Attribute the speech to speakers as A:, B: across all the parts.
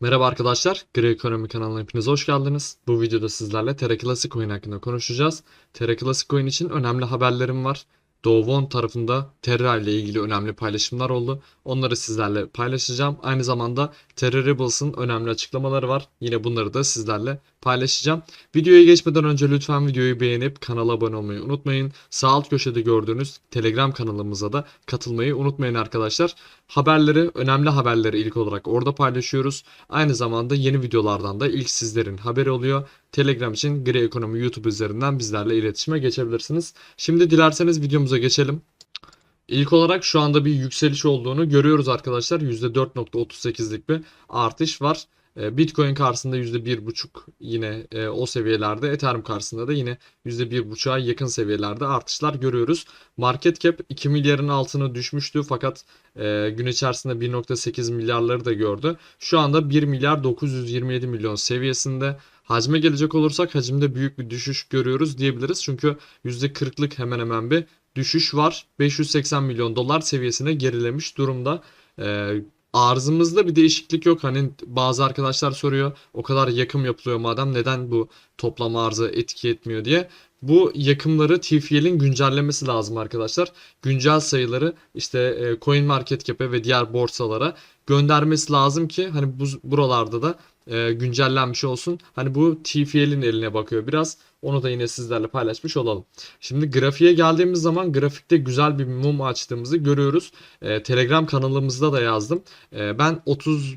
A: Merhaba arkadaşlar, Gri Ekonomi kanalına hepiniz hoş geldiniz. Bu videoda sizlerle Terra Classic Coin hakkında konuşacağız. Terra Classic Coin için önemli haberlerim var. Dovon tarafında Terra ile ilgili önemli paylaşımlar oldu. Onları sizlerle paylaşacağım. Aynı zamanda Terra Rebels'ın önemli açıklamaları var. Yine bunları da sizlerle paylaşacağım. Videoya geçmeden önce lütfen videoyu beğenip kanala abone olmayı unutmayın. Sağ alt köşede gördüğünüz Telegram kanalımıza da katılmayı unutmayın arkadaşlar. Haberleri, önemli haberleri ilk olarak orada paylaşıyoruz. Aynı zamanda yeni videolardan da ilk sizlerin haberi oluyor. Telegram için Gri Ekonomi YouTube üzerinden bizlerle iletişime geçebilirsiniz. Şimdi dilerseniz videomuza geçelim. İlk olarak şu anda bir yükseliş olduğunu görüyoruz arkadaşlar. %4.38'lik bir artış var. E, Bitcoin karşısında %1.5 yine e, o seviyelerde. Ethereum karşısında da yine %1.5'a yakın seviyelerde artışlar görüyoruz. Market cap 2 milyarın altına düşmüştü fakat e, gün içerisinde 1.8 milyarları da gördü. Şu anda 1 milyar 927 milyon seviyesinde. Hacme gelecek olursak hacimde büyük bir düşüş görüyoruz diyebiliriz. Çünkü %40'lık hemen hemen bir düşüş var. 580 milyon dolar seviyesine gerilemiş durumda. Arzımızda bir değişiklik yok. Hani bazı arkadaşlar soruyor o kadar yakım yapılıyor madem neden bu toplam arzı etki etmiyor diye. Bu yakımları TFL'in güncellemesi lazım arkadaşlar. Güncel sayıları işte e, CoinMarketCap'e ve diğer borsalara göndermesi lazım ki hani bu buralarda da e, güncellenmiş olsun. Hani bu TFL'in eline bakıyor biraz. Onu da yine sizlerle paylaşmış olalım. Şimdi grafiğe geldiğimiz zaman grafikte güzel bir mum açtığımızı görüyoruz. E, Telegram kanalımızda da yazdım. E, ben 30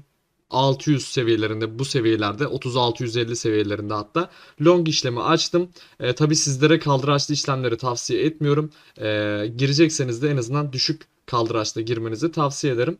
A: 600 seviyelerinde bu seviyelerde 30-650 seviyelerinde hatta long işlemi açtım. E, Tabi sizlere kaldıraçlı işlemleri tavsiye etmiyorum. E, girecekseniz de en azından düşük kaldıraçla girmenizi tavsiye ederim.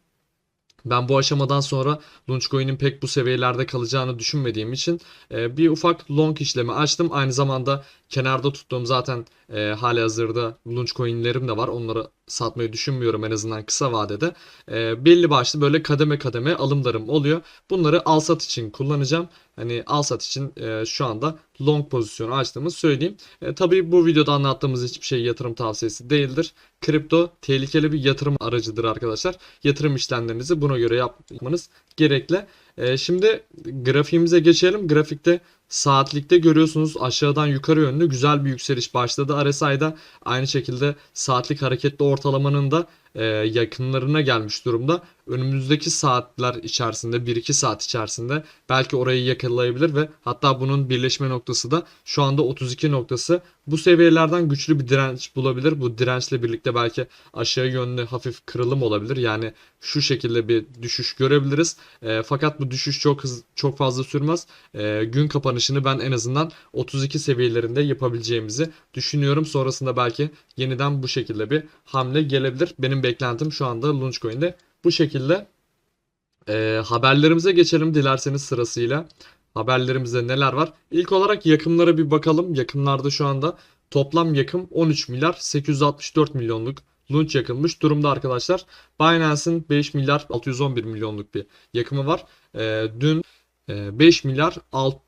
A: Ben bu aşamadan sonra Launchcoin'in pek bu seviyelerde kalacağını düşünmediğim için e, bir ufak long işlemi açtım. Aynı zamanda kenarda tuttuğum zaten e, hali hazırda Launchcoin'lerim de var. Onları satmayı düşünmüyorum en azından kısa vadede. E, belli başlı böyle kademe kademe alımlarım oluyor. Bunları al sat için kullanacağım. Hani al sat için e, şu anda long pozisyonu açtığımı söyleyeyim. E, tabii bu videoda anlattığımız hiçbir şey yatırım tavsiyesi değildir. Kripto tehlikeli bir yatırım aracıdır arkadaşlar. Yatırım işlemlerinizi buna göre yapmanız gerekli. E, şimdi grafiğimize geçelim. Grafikte saatlikte görüyorsunuz aşağıdan yukarı yönlü güzel bir yükseliş başladı. RSI'da aynı şekilde saatlik hareketli ortalamanın da e, yakınlarına gelmiş durumda. Önümüzdeki saatler içerisinde 1-2 saat içerisinde belki orayı yakalayabilir ve hatta bunun birleşme noktası da şu anda 32 noktası. Bu seviyelerden güçlü bir direnç bulabilir. Bu dirençle birlikte belki aşağı yönlü hafif kırılım olabilir. Yani şu şekilde bir düşüş görebiliriz. E, fakat bu düşüş çok hız, çok fazla sürmez. E, gün kapanışını ben en azından 32 seviyelerinde yapabileceğimizi düşünüyorum. Sonrasında belki yeniden bu şekilde bir hamle gelebilir. Benim beklentim şu anda Launchcoin'de bu şekilde. E, haberlerimize geçelim dilerseniz sırasıyla. Haberlerimizde neler var? İlk olarak yakımlara bir bakalım. Yakımlarda şu anda toplam yakım 13 milyar 864 milyonluk launch yakılmış durumda arkadaşlar. Binance'ın 5 milyar 611 milyonluk bir yakımı var. E, dün 5 milyar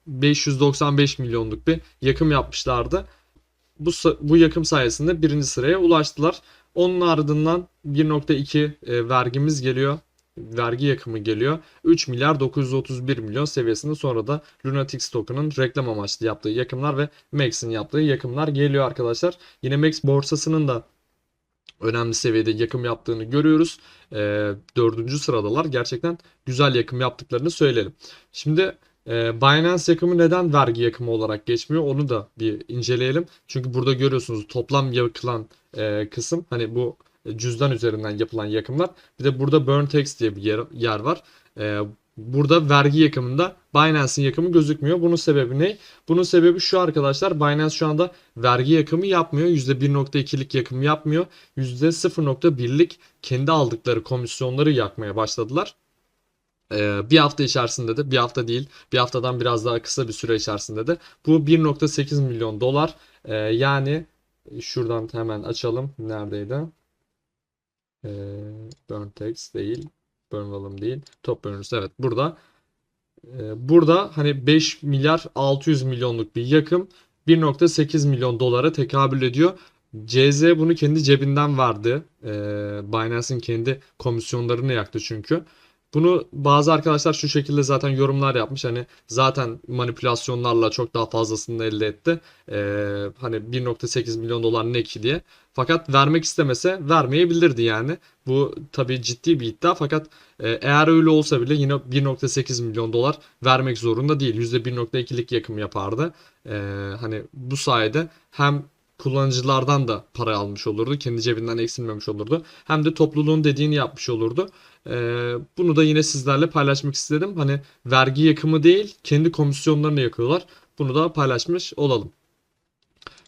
A: 595 milyonluk bir yakım yapmışlardı. Bu, bu yakım sayesinde birinci sıraya ulaştılar. Onun ardından 1.2 e, vergimiz geliyor. Vergi yakımı geliyor. 3 milyar 931 milyon seviyesinde sonra da Lunatics token'ın reklam amaçlı yaptığı yakımlar ve Max'in yaptığı yakımlar geliyor arkadaşlar. Yine Max borsasının da önemli seviyede yakım yaptığını görüyoruz. E, dördüncü sıradalar. Gerçekten güzel yakım yaptıklarını söyleyelim. Şimdi e, Binance yakımı neden vergi yakımı olarak geçmiyor onu da bir inceleyelim. Çünkü burada görüyorsunuz toplam yakılan e, kısım hani bu cüzdan üzerinden yapılan yakımlar. Bir de burada burn tax diye bir yer, yer var. E, burada vergi yakımında Binance'in yakımı gözükmüyor. Bunun sebebi ne? Bunun sebebi şu arkadaşlar. Binance şu anda vergi yakımı yapmıyor. %1.2'lik yakım yapmıyor. %0.1'lik kendi aldıkları komisyonları yakmaya başladılar. Ee, bir hafta içerisinde de bir hafta değil bir haftadan biraz daha kısa bir süre içerisinde de bu 1.8 milyon dolar ee, yani şuradan hemen açalım neredeydi ee, burn text değil burn volume değil top burners evet burada burada hani 5 milyar 600 milyonluk bir yakım 1.8 milyon dolara tekabül ediyor. CZ bunu kendi cebinden verdi. Binance'in kendi komisyonlarını yaktı çünkü. Bunu bazı arkadaşlar şu şekilde zaten yorumlar yapmış. Hani zaten manipülasyonlarla çok daha fazlasını elde etti. Ee, hani 1.8 milyon dolar ne ki diye. Fakat vermek istemese vermeyebilirdi yani. Bu tabii ciddi bir iddia fakat e, eğer öyle olsa bile yine 1.8 milyon dolar vermek zorunda değil. %1.2'lik yakım yapardı. Ee, hani bu sayede hem kullanıcılardan da para almış olurdu. Kendi cebinden eksilmemiş olurdu. Hem de topluluğun dediğini yapmış olurdu. Ee, bunu da yine sizlerle paylaşmak istedim. Hani vergi yakımı değil, kendi komisyonlarını yakıyorlar. Bunu da paylaşmış olalım.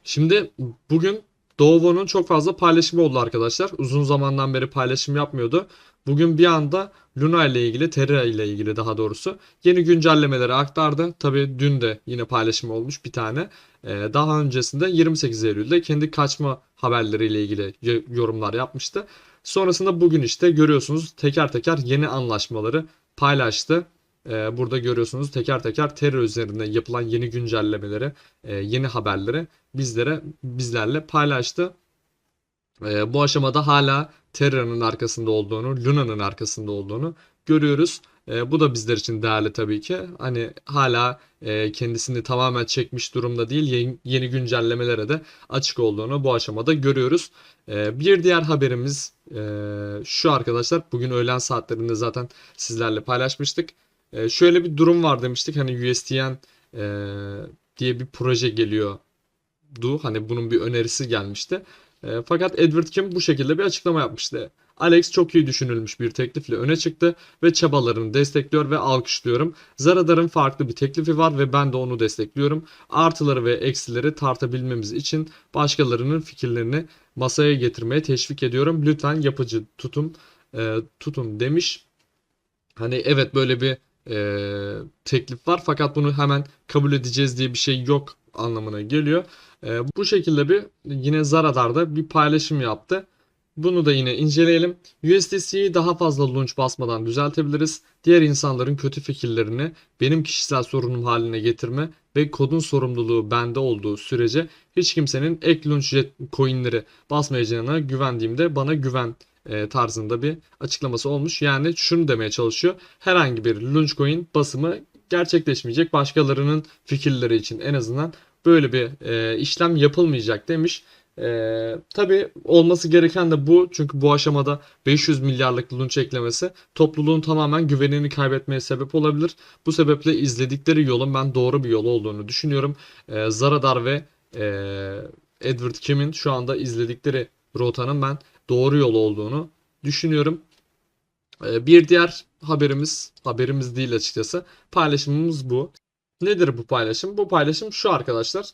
A: Şimdi bugün Doğu'nun çok fazla paylaşımı oldu arkadaşlar. Uzun zamandan beri paylaşım yapmıyordu. Bugün bir anda Luna ile ilgili, Terra ile ilgili daha doğrusu yeni güncellemeleri aktardı. Tabii dün de yine paylaşım olmuş bir tane. Ee, daha öncesinde 28 Eylül'de kendi kaçma haberleriyle ilgili yorumlar yapmıştı. Sonrasında bugün işte görüyorsunuz teker teker yeni anlaşmaları paylaştı. Ee, burada görüyorsunuz teker teker terör üzerinde yapılan yeni güncellemeleri, e, yeni haberleri bizlere bizlerle paylaştı. Ee, bu aşamada hala Terra'nın arkasında olduğunu, Luna'nın arkasında olduğunu görüyoruz. Ee, bu da bizler için değerli tabii ki. Hani hala e, kendisini tamamen çekmiş durumda değil. Yeni, güncellemelere de açık olduğunu bu aşamada görüyoruz. Bir diğer haberimiz e, şu arkadaşlar. Bugün öğlen saatlerinde zaten sizlerle paylaşmıştık. Ee, şöyle bir durum var demiştik. Hani USDN e, diye bir proje geliyor du. Hani bunun bir önerisi gelmişti. E, fakat Edward Kim bu şekilde bir açıklama yapmıştı. Alex çok iyi düşünülmüş bir teklifle öne çıktı ve çabalarını destekliyor ve alkışlıyorum. Zaradar'ın farklı bir teklifi var ve ben de onu destekliyorum. Artıları ve eksileri tartabilmemiz için başkalarının fikirlerini masaya getirmeye teşvik ediyorum. Lütfen yapıcı tutum e, tutun demiş. Hani evet böyle bir e, teklif var fakat bunu hemen kabul edeceğiz diye bir şey yok anlamına geliyor. E, bu şekilde bir yine Zaradar'da bir paylaşım yaptı. Bunu da yine inceleyelim. USDC'yi daha fazla launch basmadan düzeltebiliriz. Diğer insanların kötü fikirlerini benim kişisel sorunum haline getirme ve kodun sorumluluğu bende olduğu sürece hiç kimsenin ek launch coinleri basmayacağına güvendiğimde bana güven e, tarzında bir açıklaması olmuş. Yani şunu demeye çalışıyor. Herhangi bir launch coin basımı gerçekleşmeyecek. Başkalarının fikirleri için en azından böyle bir e, işlem yapılmayacak demiş. E, tabii olması gereken de bu. Çünkü bu aşamada 500 milyarlık launch eklemesi topluluğun tamamen güvenini kaybetmeye sebep olabilir. Bu sebeple izledikleri yolun ben doğru bir yol olduğunu düşünüyorum. E, Zaradar ve e, Edward Kim'in şu anda izledikleri rotanın ben doğru yol olduğunu düşünüyorum. E, bir diğer haberimiz, haberimiz değil açıkçası. Paylaşımımız bu. Nedir bu paylaşım? Bu paylaşım şu arkadaşlar.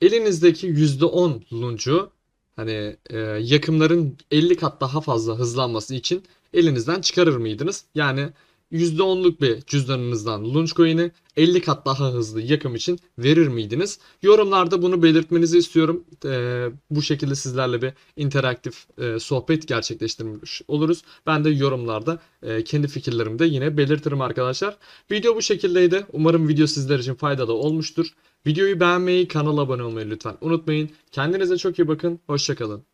A: Elinizdeki %10 luncu hani e, yakımların 50 kat daha fazla hızlanması için elinizden çıkarır mıydınız? Yani %10'luk bir cüzdanınızdan lunch coin'i 50 kat daha hızlı yakım için verir miydiniz? Yorumlarda bunu belirtmenizi istiyorum. E, bu şekilde sizlerle bir interaktif e, sohbet gerçekleştirmiş oluruz. Ben de yorumlarda e, kendi fikirlerimi de yine belirtirim arkadaşlar. Video bu şekildeydi. Umarım video sizler için faydalı olmuştur. Videoyu beğenmeyi, kanala abone olmayı lütfen unutmayın. Kendinize çok iyi bakın. Hoşçakalın.